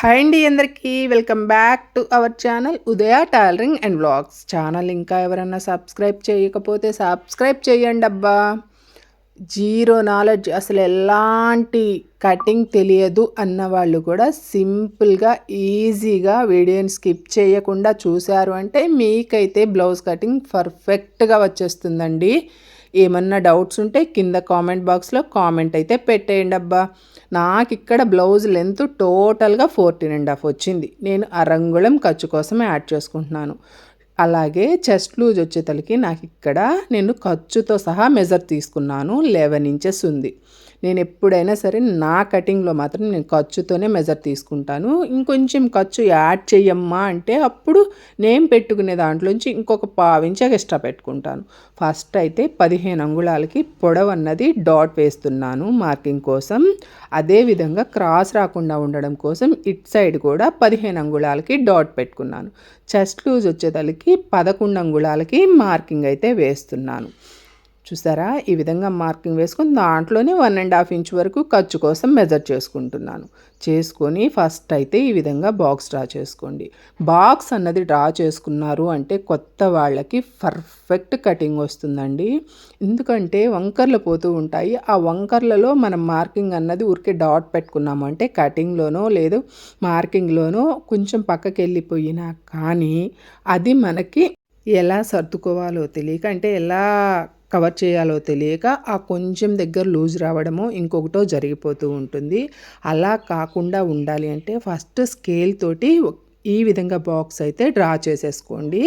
Hi అండి అందరికీ. Welcome back to our channel Udaya tailoring and vlogs channel ఇంకా ఎవరైనా సబ్స్క్రైబ్ చేయకపోతే సబ్స్క్రైబ్ చేయండి అబ్బా. జీరో నాలెడ్జ్ అసలు ఎలాంటి కటింగ్ తెలియదు అన్న వాళ్ళు కూడా సింపుల్గా ఈజీగా వీడియోని స్కిప్ చేయకుండా చూశారు అంటే మీకైతే బ్లౌజ్ కటింగ్ పర్ఫెక్ట్గా వచ్చేస్తుందండి. ఏమన్నా డౌట్స్ ఉంటే కింద కామెంట్ బాక్స్లో కామెంట్ అయితే పెట్టేయండి అబ్బా. నాకు ఇక్కడ బ్లౌజ్ లెంత్ టోటల్గా ఫోర్టీన్ అండ్ హాఫ్ వచ్చింది. నేను అరంగుళం ఖర్చు కోసమే యాడ్ చేసుకుంటున్నాను. అలాగే చెస్ట్ లూజ్ వచ్చేతలకి నాకు ఇక్కడ నేను ఖర్చుతో సహా మెజర్ తీసుకున్నాను. లెవెన్ ఇంచెస్ ఉంది. నేను ఎప్పుడైనా సరే నా కటింగ్లో మాత్రం నేను ఖర్చుతోనే మెజర్ తీసుకుంటాను. ఇంకొంచెం ఖర్చు యాడ్ చెయ్యమ్మా అంటే అప్పుడు నేను పెట్టుకునే దాంట్లోంచి ఇంకొక పావించి ఎక్స్ట్రా పెట్టుకుంటాను. ఫస్ట్ అయితే పదిహేను అంగుళాలకి పొడవు అన్నది డాట్ వేస్తున్నాను మార్కింగ్ కోసం. అదేవిధంగా క్రాస్ రాకుండా ఉండడం కోసం ఇట్ సైడ్ కూడా పదిహేను అంగుళాలకి డాట్ పెట్టుకున్నాను. చెస్ట్ లూజ్ వచ్చేతలకి పదకొండు అంగుళాలకి మార్కింగ్ అయితే వేస్తున్నాను. చూసారా? ఈ విధంగా మార్కింగ్ వేసుకొని దాంట్లోనే వన్ అండ్ హాఫ్ ఇంచ్ వరకు ఖర్చు కోసం మెజర్ చేసుకుంటున్నాను. చేసుకొని ఫస్ట్ అయితే ఈ విధంగా బాక్స్ డ్రా చేసుకోండి. బాక్స్ అన్నది డ్రా చేసుకున్నారు అంటే కొత్త వాళ్ళకి పర్ఫెక్ట్ కటింగ్ వస్తుందండి. ఎందుకంటే వంకర్లు పోతూ ఉంటాయి. ఆ వంకర్లలో మనం మార్కింగ్ అన్నది ఊరికే డాట్ పెట్టుకున్నాము అంటే కటింగ్లోనో లేదు మార్కింగ్లోనో కొంచెం పక్కకి వెళ్ళిపోయినా కానీ అది మనకి ఎలా సర్దుకోవాలో తెలియక అంటే ఎలా కవర్ చేయాలో తెలియక ఆ కొంచెం దగ్గర లూజ్ రావడమో ఇంకొకటో జరిగిపోతూ ఉంటుంది. అలా కాకుండా ఉండాలి అంటే ఫస్ట్ స్కేల్ తోటి ఈ విధంగా బాక్స్ అయితే డ్రా చేసేసుకోండి.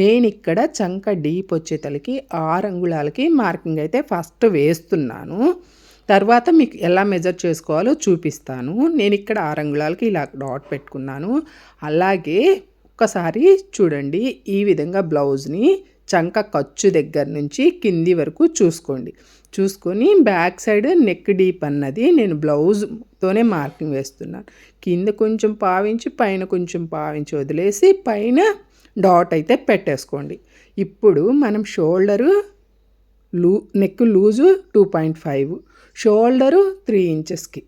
నేను ఇక్కడ చంక డీప్ వచ్చేతలకి ఆరు అంగుళాలకి మార్కింగ్ అయితే ఫస్ట్ వేస్తున్నాను. తర్వాత మీకు ఎలా మెజర్ చేసుకోవాలో చూపిస్తాను. నేను ఇక్కడ ఆరు అంగుళాలకి ఇలా డాట్ పెట్టుకున్నాను. అలాగే ఒక్కసారి చూడండి ఈ విధంగా బ్లౌజ్ని చంక ఖర్చు దగ్గర నుంచి కింది వరకు చూసుకోండి. చూసుకొని బ్యాక్ సైడ్ నెక్ డీప్ అన్నది నేను బ్లౌజ్తోనే మార్కింగ్ వేస్తున్నాను. కింద కొంచెం పావించి పైన కొంచెం పావించి వదిలేసి పైన డాట్ అయితే పెట్టేసుకోండి. ఇప్పుడు మనం షోల్డరు లూ neck loose two point five shoulder three ఇంచెస్కి.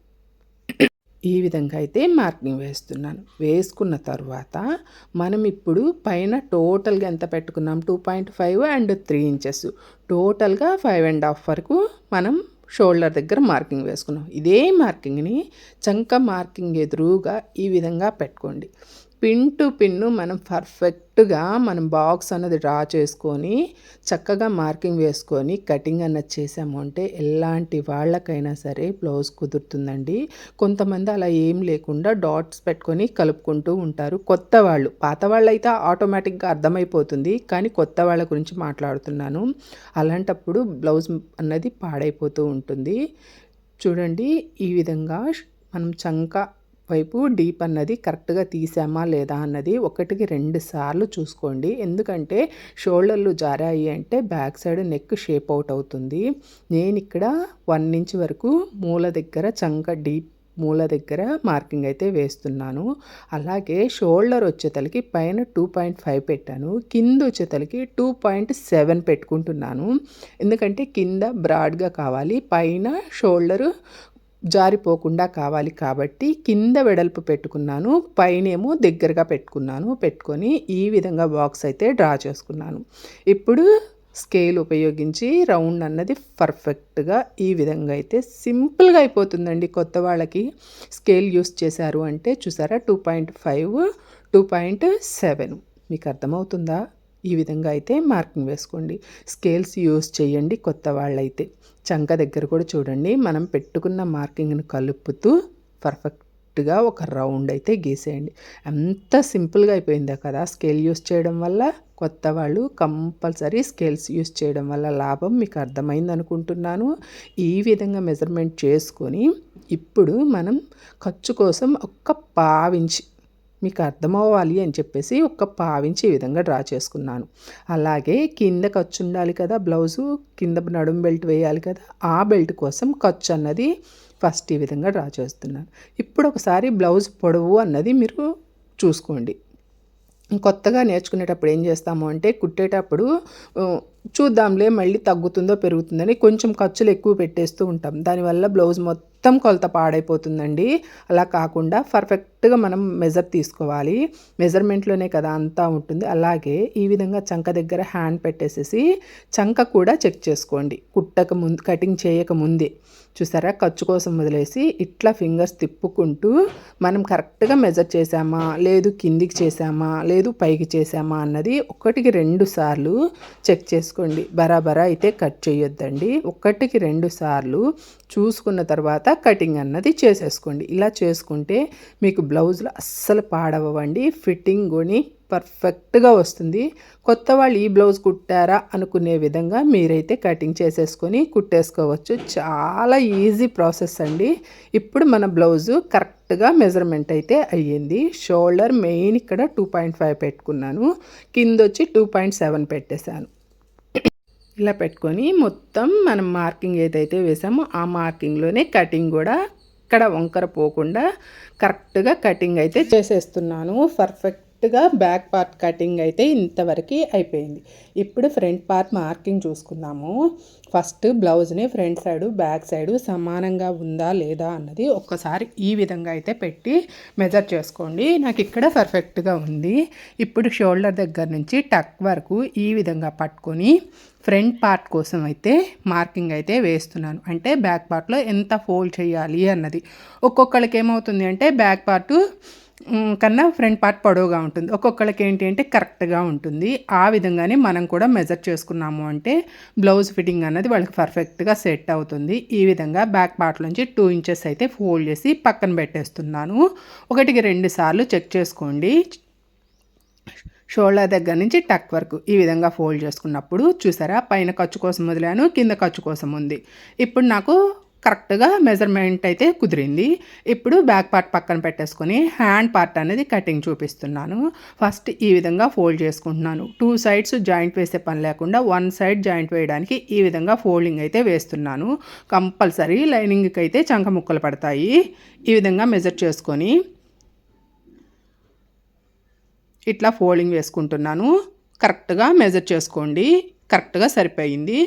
ఈ విధంగా అయితే మార్కింగ్ వేస్తున్నాను. వేసుకున్న తర్వాత మనం ఇప్పుడు పైన టోటల్గా ఎంత పెట్టుకున్నాం? Two point five and three inches. టోటల్గా ఫైవ్ అండ్ హాఫ్ వరకు మనం షోల్డర్ దగ్గర మార్కింగ్ వేసుకున్నాం. ఇదే మార్కింగ్ని చంక మార్కింగ్ ఎదురుగా ఈ విధంగా పెట్టుకోండి. పిన్ టు పిన్ను మనం పర్ఫెక్ట్గా మనం బాక్స్ అన్నది డ్రా చేసుకొని చక్కగా మార్కింగ్ వేసుకొని కటింగ్ అన్నది చేసాము అంటే ఎలాంటి వాళ్ళకైనా సరే బ్లౌజ్ కుదురుతుందండి. కొంతమంది అలా ఏం లేకుండా డాట్స్ పెట్టుకొని కలుపుకుంటూ ఉంటారు. కొత్త వాళ్ళు పాత వాళ్ళైతే ఆటోమేటిక్గా అర్థమైపోతుంది. కానీ కొత్త వాళ్ళ గురించి మాట్లాడుతున్నాను. అలాంటప్పుడు బ్లౌజ్ అన్నది పాడైపోతూ ఉంటుంది. చూడండి ఈ విధంగా మనం చంక వైపు డీప్ అన్నది కరెక్ట్గా తీసామా లేదా అన్నది ఒకటికి రెండు సార్లు చూసుకోండి. ఎందుకంటే షోల్డర్లు జారాయి అంటే back side neck shape out అవుతుంది. నేను ఇక్కడ వన్ ఇంచ్ వరకు మూల దగ్గర చంక డీప్ మూల దగ్గర మార్కింగ్ అయితే వేస్తున్నాను. అలాగే షోల్డర్ వచ్చేతలకి పైన టూ పాయింట్ ఫైవ్ పెట్టాను. కింద వచ్చేతలకి టూ పాయింట్ సెవెన్ పెట్టుకుంటున్నాను. ఎందుకంటే కింద బ్రాడ్గా కావాలి. పైన షోల్డరు జారిపోకుండా కావాలి కాబట్టి కింద వెడల్పు పెట్టుకున్నాను పైనేమో దగ్గరగా పెట్టుకున్నాను పెట్టుకొని ఈ విధంగా బాక్స్ అయితే డ్రా చేసుకున్నాను. ఇప్పుడు స్కేల్ ఉపయోగించి రౌండ్ అన్నది పర్ఫెక్ట్గా ఈ విధంగా అయితే సింపుల్గా అయిపోతుందండి. కొత్త వాళ్ళకి స్కేల్ యూస్ చేశారు అంటే చూసారా two point five two point seven. మీకు అర్థమవుతుందా? ఈ విధంగా అయితే మార్కింగ్ వేసుకోండి. స్కేల్స్ యూస్ చేయండి కొత్త వాళ్ళైతే. చంక దగ్గర కూడా చూడండి మనం పెట్టుకున్న మార్కింగ్ని కలుపుతూ పర్ఫెక్ట్గా ఒక రౌండ్ అయితే గీసేయండి. ఎంత సింపుల్గా అయిపోయిందా కదా స్కేల్ యూస్ చేయడం వల్ల కొత్త వాళ్ళు కంపల్సరీ స్కేల్స్ యూస్ చేయడం వల్ల లాభం మీకు అర్థమైంది అనుకుంటున్నాను. ఈ విధంగా మెజర్మెంట్ చేసుకొని ఇప్పుడు మనం ఖర్చు కోసం ఒక్క పావించి మీకు అర్థమవ్వాలి అని చెప్పేసి ఒక పావించి ఈ విధంగా డ్రా చేసుకున్నాను. అలాగే కింద ఖర్చు ఉండాలి కదా బ్లౌజు కింద నడుము బెల్ట్ వేయాలి కదా ఆ బెల్ట్ కోసం ఖర్చు అన్నది ఫస్ట్ ఈ విధంగా డ్రా చేస్తున్నాను. ఇప్పుడు ఒకసారి బ్లౌజ్ పొడవు అన్నది మీరు చూసుకోండి. కొత్తగా నేర్చుకునేటప్పుడు ఏం చేస్తాము అంటే కుట్టేటప్పుడు చూద్దాంలే మళ్ళీ తగ్గుతుందో పెరుగుతుందని కొంచెం ఖర్చులు ఎక్కువ పెట్టేస్తూ ఉంటాం. దానివల్ల బ్లౌజ్ మొత్తం కొలత పాడైపోతుందండి. అలా కాకుండా పర్ఫెక్ట్గా మనం మెజర్ తీసుకోవాలి. మెజర్మెంట్లోనే కదా అంతా ఉంటుంది. అలాగే ఈ విధంగా చంక దగ్గర హ్యాండ్ పెట్టేసేసి చంక కూడా చెక్ చేసుకోండి. కుట్టక ముందు కటింగ్ చేయక ముందే. చూసారా? ఖర్చు కోసం వదిలేసి ఇట్లా ఫింగర్స్ తిప్పుకుంటూ మనం కరెక్ట్గా మెజర్ చేసామా లేదు కిందికి చేసామా లేదు పైకి చేసామా అన్నది ఒకటికి రెండు సార్లు చెక్ చేసుకోండి. బరాబరా అయితే కట్ చేయొద్దండి. ఒకటికి రెండు సార్లు చూసుకున్న తర్వాత కటింగ్ అన్నది చేసేసుకోండి. ఇలా చేసుకుంటే మీకు బ్లౌజులు అస్సలు పాడవండి ఫిట్టింగ్ కొని పర్ఫెక్ట్గా వస్తుంది. కొత్త వాళ్ళు ఈ బ్లౌజ్ కుట్టారా అనుకునే విధంగా మీరైతే కటింగ్ చేసేసుకొని కుట్టేసుకోవచ్చు. చాలా ఈజీ ప్రాసెస్ అండి. ఇప్పుడు మన బ్లౌజు కరెక్ట్గా మెజర్మెంట్ అయితే అయ్యింది. షోల్డర్ మెయిన్ ఇక్కడ టూ పాయింట్ ఫైవ్ పెట్టుకున్నాను. కింద వచ్చి టూ పాయింట్ సెవెన్ పెట్టేశాను. ఇలా పెట్టుకొని మొత్తం మనం మార్కింగ్ ఏదైతే వేసామో ఆ మార్కింగ్లోనే కటింగ్ కూడా ఇక్కడ వంకర పోకుండా కరెక్ట్గా కటింగ్ అయితే చేసేస్తున్నాను. పర్ఫెక్ట్ కరెక్ట్గా బ్యాక్ పార్ట్ కటింగ్ అయితే ఇంతవరకు అయిపోయింది. ఇప్పుడు ఫ్రంట్ పార్ట్ మార్కింగ్ చూసుకుందాము. ఫస్ట్ బ్లౌజ్ని ఫ్రంట్ సైడు బ్యాక్ సైడు సమానంగా ఉందా లేదా అన్నది ఒక్కసారి ఈ విధంగా అయితే పెట్టి మెజర్ చేసుకోండి. నాకు ఇక్కడ పర్ఫెక్ట్గా ఉంది. ఇప్పుడు షోల్డర్ దగ్గర నుంచి టక్ వరకు ఈ విధంగా పట్టుకొని ఫ్రంట్ పార్ట్ కోసం అయితే మార్కింగ్ అయితే వేస్తున్నాను. అంటే బ్యాక్ పార్ట్లో ఎంత ఫోల్డ్ చేయాలి అన్నది. ఒక్కొక్కరికి ఏమవుతుంది అంటే బ్యాక్ పార్టు కన్నా ఫ్రంట్ పార్ట్ పొడవుగా ఉంటుంది. ఒక్కొక్కళ్ళకి ఏంటి అంటే కరెక్ట్గా ఉంటుంది. ఆ విధంగానే మనం కూడా మెజర్ చేసుకున్నాము అంటే బ్లౌజ్ ఫిట్టింగ్ అన్నది వాళ్ళకి పర్ఫెక్ట్గా సెట్ అవుతుంది. ఈ విధంగా బ్యాక్ పార్ట్ నుంచి టూ ఇంచెస్ అయితే ఫోల్డ్ చేసి పక్కన పెట్టేస్తున్నాను. ఒకటికి రెండు సార్లు చెక్ చేసుకోండి. షోల్డర్ దగ్గర నుంచి టక్ వరకు ఈ విధంగా ఫోల్డ్ చేసుకున్నప్పుడు చూసారా? పైన ఖర్చు కోసం వదిలాను కింద ఖర్చు కోసం ఉంది. ఇప్పుడు నాకు కరెక్ట్గా మెజర్మెంట్ అయితే కుదిరింది. ఇప్పుడు బ్యాక్ పార్ట్ పక్కన పెట్టేసుకొని హ్యాండ్ పార్ట్ అనేది కటింగ్ చూపిస్తున్నాను. ఫస్ట్ ఈ విధంగా ఫోల్డ్ చేసుకుంటున్నాను. టూ సైడ్స్ జాయింట్ వేసే పని లేకుండా వన్ సైడ్ జాయింట్ వేయడానికి ఈ విధంగా ఫోల్డింగ్ అయితే వేస్తున్నాను. కంపల్సరీ లైనింగ్కి అయితే చంక ముక్కలు పడతాయి. ఈ విధంగా మెజర్ చేసుకొని ఇట్లా ఫోల్డింగ్ వేసుకుంటున్నాను. కరెక్ట్గా మెజర్ చేసుకోండి. కరెక్ట్గా సరిపోయింది.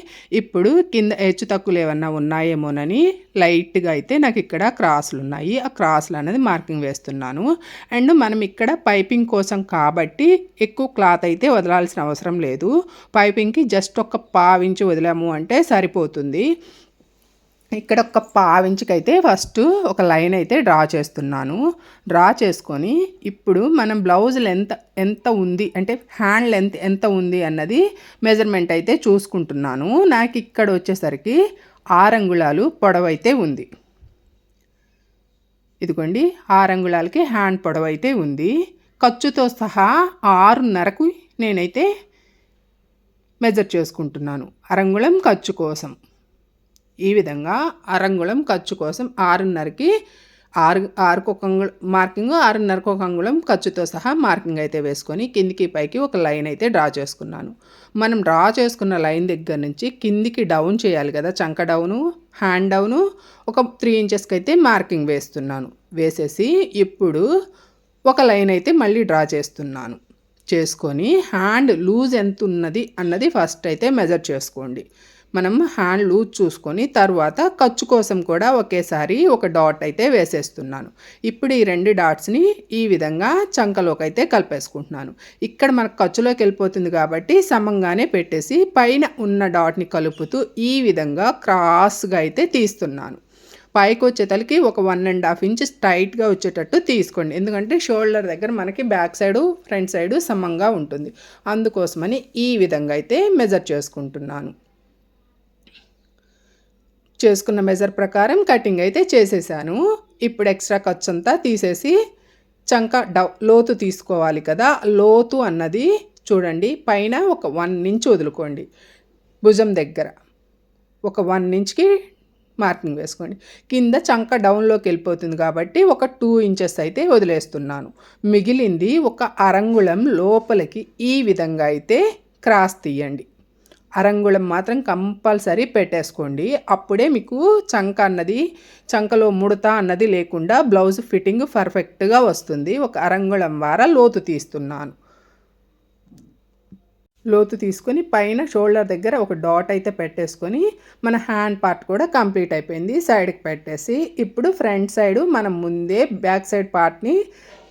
ఇప్పుడు కింద హెచ్చు తక్కువలు ఏమన్నా ఉన్నాయేమోనని లైట్గా అయితే నాకు ఇక్కడ క్రాసులు ఉన్నాయి. ఆ క్రాసులు అనేది మార్కింగ్ వేస్తున్నాను. అండ్ మనం ఇక్కడ పైపింగ్ కోసం కాబట్టి ఎక్కువ క్లాత్ అయితే వదలాల్సిన అవసరం లేదు. పైపింగ్కి జస్ట్ ఒక పావించి వదిలాము అంటే సరిపోతుంది. ఇక్కడ ఒక పావించికైతే ఫస్ట్ ఒక లైన్ అయితే డ్రా చేస్తున్నాను. డ్రా చేసుకొని ఇప్పుడు మనం బ్లౌజ్ లెంత్ ఎంత ఉంది అంటే హ్యాండ్ లెంత్ ఎంత ఉంది అన్నది మెజర్మెంట్ అయితే చూసుకుంటున్నాను. నాకు ఇక్కడ వచ్చేసరికి ఆరంగుళాలు పొడవైతే ఉంది. ఇదిగోండి ఆరంగుళాలకి హ్యాండ్ పొడవైతే ఉంది. ఖర్చుతో సహా ఆరున్నరకు నేనైతే మెజర్ చేసుకుంటున్నాను. అరంగుళం ఖర్చు కోసం. ఈ విధంగా అరంగుళం ఖర్చు కోసం ఆరున్నరకి ఆరు ఆరుకు ఒక అంగుళం మార్కింగ్ ఆరున్నరకు ఒక అంగుళం ఖర్చుతో సహా మార్కింగ్ అయితే వేసుకొని కిందికి పైకి ఒక లైన్ అయితే డ్రా చేసుకున్నాను. మనం డ్రా చేసుకున్న లైన్ దగ్గర నుంచి కిందికి డౌన్ చేయాలి కదా చంక డౌను హ్యాండ్ డౌను ఒక త్రీ ఇంచెస్కి అయితే మార్కింగ్ వేస్తున్నాను. వేసేసి ఇప్పుడు ఒక లైన్ అయితే మళ్ళీ డ్రా చేస్తున్నాను. చేసుకొని హ్యాండ్ లూజ్ ఎంత ఉన్నది అన్నది ఫస్ట్ అయితే మెజర్ చేసుకోండి. మనం హ్యాండ్ లూజ్ చూసుకొని తర్వాత ఖర్చు కోసం కూడా ఒకేసారి ఒక డాట్ అయితే వేసేస్తున్నాను. ఇప్పుడు ఈ రెండు డాట్స్ని ఈ విధంగా చంకలోకి అయితే కలిపేసుకుంటున్నాను. ఇక్కడ మనకు ఖర్చులోకి వెళ్ళిపోతుంది కాబట్టి సమంగానే పెట్టేసి పైన ఉన్న డాట్ని కలుపుతూ ఈ విధంగా క్రాస్గా అయితే తీస్తున్నాను. పైకి వచ్చేతలకి ఒక వన్ అండ్ హాఫ్ ఇంచ్ టైట్గా వచ్చేటట్టు తీసుకోండి. ఎందుకంటే షోల్డర్ దగ్గర మనకి బ్యాక్ సైడు ఫ్రంట్ సైడు సమంగా ఉంటుంది. అందుకోసమని ఈ విధంగా అయితే మెజర్ చేసుకుంటున్నాను. చేసుకున్న మెజర్ ప్రకారం కటింగ్ అయితే చేసేసాను. ఇప్పుడు ఎక్స్ట్రా ఖర్చు అంతా తీసేసి చంక డౌ లోతు తీసుకోవాలి కదా. లోతు అన్నది చూడండి పైన ఒక వన్ ఇంచ్ వదులుకోండి. భుజం దగ్గర ఒక వన్ ఇంచ్కి మార్కింగ్ వేసుకోండి. కింద చంక డౌన్లోకి వెళ్ళిపోతుంది కాబట్టి ఒక టూ ఇంచెస్ అయితే వదిలేస్తున్నాను. మిగిలింది ఒక అరంగుళం లోపలికి ఈ విధంగా అయితే క్రాస్ తీయండి. అరంగుళం మాత్రం కంపల్సరీ పెట్టేసుకోండి. అప్పుడే మీకు చంక అన్నది చంకలో ముడత అన్నది లేకుండా బ్లౌజ్ ఫిట్టింగ్ పర్ఫెక్ట్గా వస్తుంది. ఒక అరంగుళం వార లోతు తీస్తున్నాను. లోతు తీసుకొని పైన షోల్డర్ దగ్గర ఒక డాట్ అయితే పెట్టేసుకొని మన హ్యాండ్ పార్ట్ కూడా కంప్లీట్ అయిపోయింది. సైడ్కి పెట్టేసి ఇప్పుడు ఫ్రంట్ సైడ్ మనం ముందే బ్యాక్ సైడ్ పార్ట్ని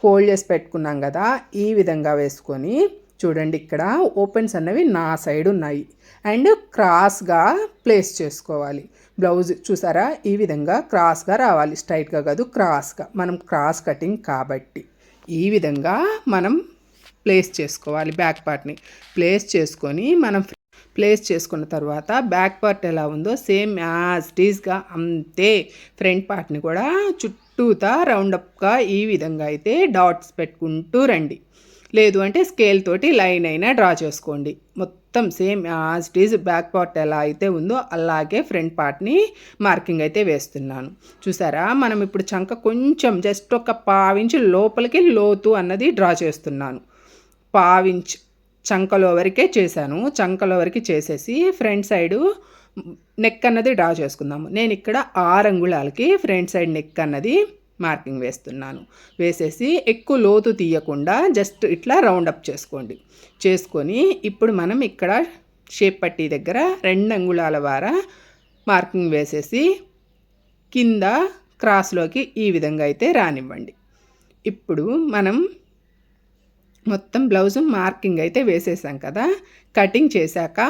ఫోల్డ్ చేసి పెట్టుకున్నాం కదా ఈ విధంగా వేసుకొని చూడండి ఇక్కడ ఓపెన్స్ అన్నవి నా సైడ్ ఉన్నాయి. అండ్ క్రాస్గా ప్లేస్ చేసుకోవాలి. బ్లౌజ్ చూసారా? ఈ విధంగా క్రాస్గా రావాలి. స్ట్రైట్గా కాదు క్రాస్గా. మనం క్రాస్ కటింగ్ కాబట్టి ఈ విధంగా మనం ప్లేస్ చేసుకోవాలి బ్యాక్ పార్ట్ని. ప్లేస్ చేసుకొని మనం ప్లేస్ చేసుకున్న తర్వాత బ్యాక్ పార్ట్ ఎలా ఉందో సేమ్ యాజ్ టీజ్గా అంతే ఫ్రంట్ పార్ట్ని కూడా చుట్టూతా రౌండప్గా ఈ విధంగా అయితే డాట్స్ పెట్టుకుంటూ రండి. లేదు అంటే స్కేల్ తోటి లైన్ అయినా డ్రా చేసుకోండి. మొత్తం same as it is back part ఎలా అయితే ఉందో అలాగే ఫ్రంట్ పార్ట్ని మార్కింగ్ అయితే వేస్తున్నాను. చూసారా? మనం ఇప్పుడు చంక కొంచెం జస్ట్ ఒక పావించి లోపలికి లోతు అన్నది డ్రా చేస్తున్నాను. పావించ్ చంకలో వరకే చేశాను. చంకలో వరకు చేసేసి ఫ్రంట్ సైడు నెక్ అన్నది డ్రా చేసుకుందాము. నేను ఇక్కడ ఆరు అంగుళాలకి ఫ్రంట్ సైడ్ నెక్ అన్నది మార్కింగ్ వేస్తున్నాను. వేసేసి ఎక్కువ లోతు తీయకుండా జస్ట్ ఇట్లా రౌండ్ అప్ చేసుకోండి. చేసుకొని ఇప్పుడు మనం ఇక్కడ షేప్ పట్టీ దగ్గర రెండు అంగుళాల వార మార్కింగ్ వేసేసి కింద క్రాస్లోకి ఈ విధంగా అయితే రానివ్వండి. ఇప్పుడు మనం మొత్తం బ్లౌజ్ మార్కింగ్ అయితే వేసేసాం కదా. కటింగ్ చేశాక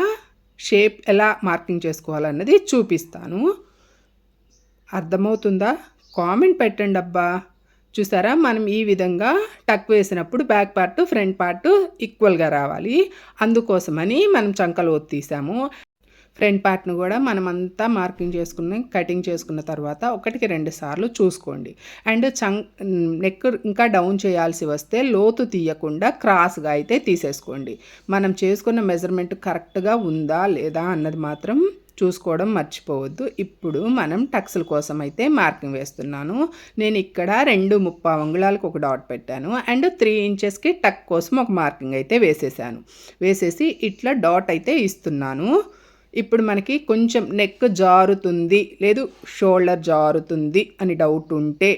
షేప్ ఎలా మార్కింగ్ చేసుకోవాలన్నది చూపిస్తాను. అర్థమవుతుందా? కామెంట్ పెట్టండి అబ్బా. చూసారా? మనం ఈ విధంగా టక్ వేసినప్పుడు బ్యాక్ పార్ట్ ఫ్రంట్ పార్ట్ ఈక్వల్గా రావాలి. అందుకోసమని మనం చంకలు ఒత్తీసాము. ఫ్రంట్ పార్ట్ను కూడా మనమంతా మార్కింగ్ చేసుకుని కటింగ్ చేసుకున్న తర్వాత ఒకటికి రెండు సార్లు చూసుకోండి. అండ్ చం నెక్ ఇంకా డౌన్ చేయాల్సి వస్తే లోతు తీయకుండా క్రాస్గా అయితే తీసేసుకోండి. మనం చేసుకున్న మెజర్మెంట్ కరెక్ట్గా ఉందా లేదా అన్నది మాత్రం చూసుకోవడం మర్చిపోవద్దు. ఇప్పుడు మనం టక్స్ల కోసం అయితే మార్కింగ్ వేస్తున్నాను. నేను ఇక్కడ రెండు ముప్పా అంగుళాలకు ఒక డాట్ పెట్టాను. అండ్ త్రీ ఇంచెస్కి టక్ కోసం ఒక మార్కింగ్ అయితే వేసేసాను. వేసేసి ఇట్లా డాట్ అయితే ఇస్తున్నాను. ఇప్పుడు మనకి కొంచెం నెక్ జారుతుంది లేదు షోల్డర్ జారుతుంది అని డౌట్ ఉంటే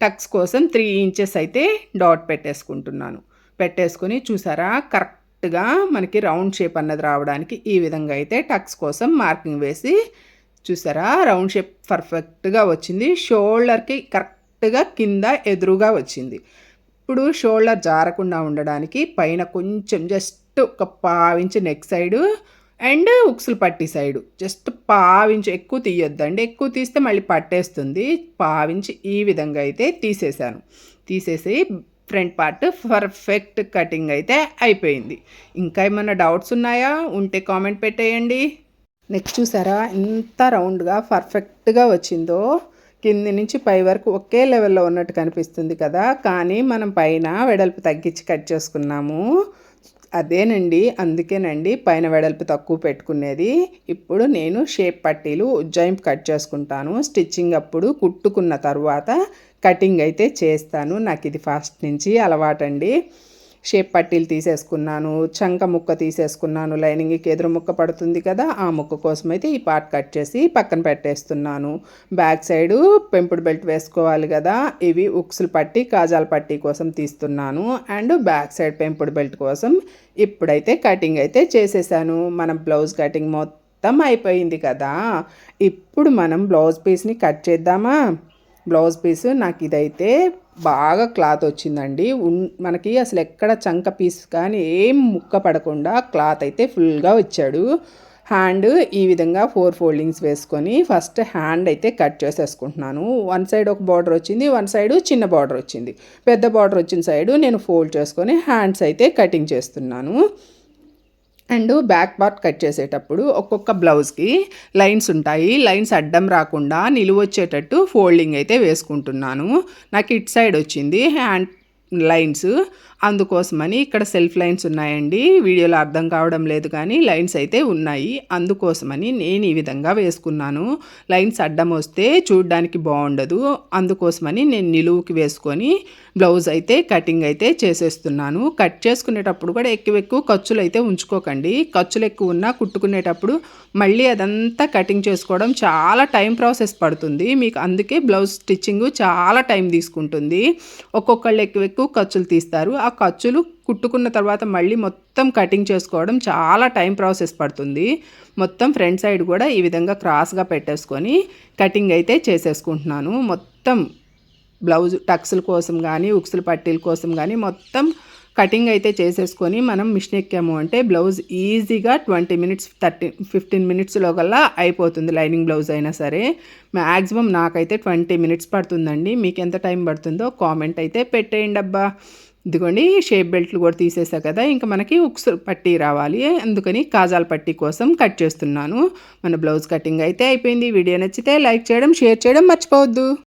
టక్స్ కోసం త్రీ ఇంచెస్ అయితే డాట్ పెట్టేసుకుంటున్నాను. పెట్టేసుకొని చూసారా కరెక్ట్గా మనకి రౌండ్ షేప్ అన్నది రావడానికి ఈ విధంగా అయితే టక్స్ కోసం మార్కింగ్ వేసి చూసారా రౌండ్ షేప్ పర్ఫెక్ట్గా వచ్చింది. షోల్డర్కి కరెక్ట్గా కింద ఎదురుగా వచ్చింది. ఇప్పుడు షోల్డర్ జారకుండా ఉండడానికి పైన కొంచెం జస్ట్ ఒక పావించి నెక్ సైడు అండ్ ఉక్సులు పట్టి సైడు. జస్ట్ పావించి ఎక్కువ తీయొద్దండి. ఎక్కువ తీస్తే మళ్ళీ పట్టేస్తుంది. పావించి ఈ విధంగా అయితే తీసేసాను తీసేసి ఫ్రంట్ పార్ట్ పర్ఫెక్ట్ కటింగ్ అయితే అయిపోయింది. ఇంకా ఏమైనా డౌట్స్ ఉన్నాయా? ఉంటే కామెంట్ పెట్టేయండి. నెక్స్ట్ చూసారా? ఎంత రౌండ్గా పర్ఫెక్ట్గా వచ్చిందో. కింది నుంచి పై వరకు ఒకే లెవెల్లో ఉన్నట్టు కనిపిస్తుంది కదా. కానీ మనం పైన వెడల్పు తగ్గించి కట్ చేసుకున్నాము. అదేనండి అందుకేనండి పైన వెడల్పు తక్కువ పెట్టుకునేది. ఇప్పుడు నేను షేప్ పట్టీలు ఉజ్జాయింపు కట్ చేసుకుంటాను. స్టిచ్చింగ్ అప్పుడు కుట్టుకున్న తర్వాత కటింగ్ అయితే చేస్తాను. నాకు ఇది ఫస్ట్ నుంచి అలవాటండి. షేప్ పట్టీలు తీసేసుకున్నాను చంక ముక్క తీసేసుకున్నాను లైనింగ్కి ఎదురు ముక్క పడుతుంది కదా ఆ ముక్క కోసం అయితే ఈ పార్ట్ కట్ చేసి పక్కన పెట్టేస్తున్నాను. బ్యాక్ సైడు పెంపుడు బెల్ట్ వేసుకోవాలి కదా ఇవి ఉక్సులు పట్టి కాజాల పట్టి కోసం తీస్తున్నాను. అండ్ బ్యాక్ సైడ్ పెంపుడు బెల్ట్ కోసం ఇప్పుడైతే కటింగ్ అయితే చేసేసాను. మనం బ్లౌజ్ కటింగ్ మొత్తం అయిపోయింది కదా ఇప్పుడు మనం బ్లౌజ్ పీస్ని కట్ చేద్దామా? బ్లౌజ్ పీస్ నాకు ఇదైతే బాగా క్లాత్ వచ్చిందండి. మనకి అసలు ఎక్కడ చంక పీస్ కానీ ఏం ముక్క పడకుండా క్లాత్ అయితే ఫుల్గా వచ్చాడు. హ్యాండ్ ఈ విధంగా ఫోర్ ఫోల్డింగ్స్ వేసుకొని ఫస్ట్ హ్యాండ్ అయితే కట్ చేసేసుకుంటున్నాను. వన్ సైడ్ ఒక బార్డర్ వచ్చింది వన్ సైడ్ చిన్న బార్డర్ వచ్చింది. పెద్ద బార్డర్ వచ్చిన సైడు నేను ఫోల్డ్ చేసుకొని హ్యాండ్స్ అయితే కటింగ్ చేస్తున్నాను. అండ్ బ్యాక్ పార్ట్ కట్ చేసేటప్పుడు ఒక్కొక్క బ్లౌజ్కి లైన్స్ ఉంటాయి. లైన్స్ అడ్డం రాకుండా నిలువొచ్చేటట్టు ఫోల్డింగ్ అయితే వేసుకుంటున్నాను. నాకు ఇట్ సైడ్ వచ్చింది హ్యాండ్ లైన్స్. అందుకోసమని ఇక్కడ సెల్ఫ్ లైన్స్ ఉన్నాయండి. వీడియోలో అర్థం కావడం లేదు కానీ లైన్స్ అయితే ఉన్నాయి. అందుకోసమని నేను ఈ విధంగా వేసుకున్నాను. లైన్స్ అడ్డం వస్తే చూడడానికి బాగుండదు. అందుకోసమని నేను నిలువుకి వేసుకొని బ్లౌజ్ అయితే కటింగ్ అయితే చేసేస్తున్నాను. కట్ చేసుకునేటప్పుడు కూడా ఎక్కువ ఎక్కువ ఖర్చులు అయితే ఉంచుకోకండి. ఖర్చులు ఎక్కువ ఉన్నా కుట్టుకునేటప్పుడు మళ్ళీ అదంతా కటింగ్ చేసుకోవడం చాలా టైం ప్రాసెస్ పడుతుంది. మీకు అందుకే బ్లౌజ్ స్టిచ్చింగ్ చాలా టైం తీసుకుంటుంది. ఒక్కొక్కళ్ళు ఎక్కువ ఎక్కువ ఖర్చులు తీస్తారు. ఖర్చులు కుట్టుకున్న తర్వాత మళ్ళీ మొత్తం కటింగ్ చేసుకోవడం చాలా టైం ప్రాసెస్ పడుతుంది. మొత్తం ఫ్రంట్ సైడ్ కూడా ఈ విధంగా క్రాస్గా పెట్టేసుకొని కటింగ్ అయితే చేసేసుకుంటున్నాను. మొత్తం బ్లౌజ్ టక్స్ల కోసం కానీ ఉక్సుల పట్టీల కోసం కానీ మొత్తం కటింగ్ అయితే చేసేసుకొని మనం మిషన్ ఎక్కాము అంటే బ్లౌజ్ ఈజీగా ట్వంటీ మినిట్స్ థర్టీ ఫిఫ్టీన్ మినిట్స్లో కల్లా అయిపోతుంది లైనింగ్ బ్లౌజ్ అయినా సరే. మ్యాక్సిమం నాకైతే ట్వంటీ మినిట్స్ పడుతుందండి. మీకు ఎంత టైం పడుతుందో కామెంట్ అయితే పెట్టేయండి అబ్బా ఇదిగోండి షేప్ బెల్ట్లు కూడా తీసేసా కదా ఇంకా మనకి ఉక్స్ పట్టీ రావాలి. అందుకని కాజాల పట్టీ కోసం కట్ చేస్తున్నాను. మన బ్లౌజ్ కటింగ్ అయితే అయిపోయింది. వీడియో నచ్చితే లైక్ చేయడం షేర్ చేయడం మర్చిపోవద్దు.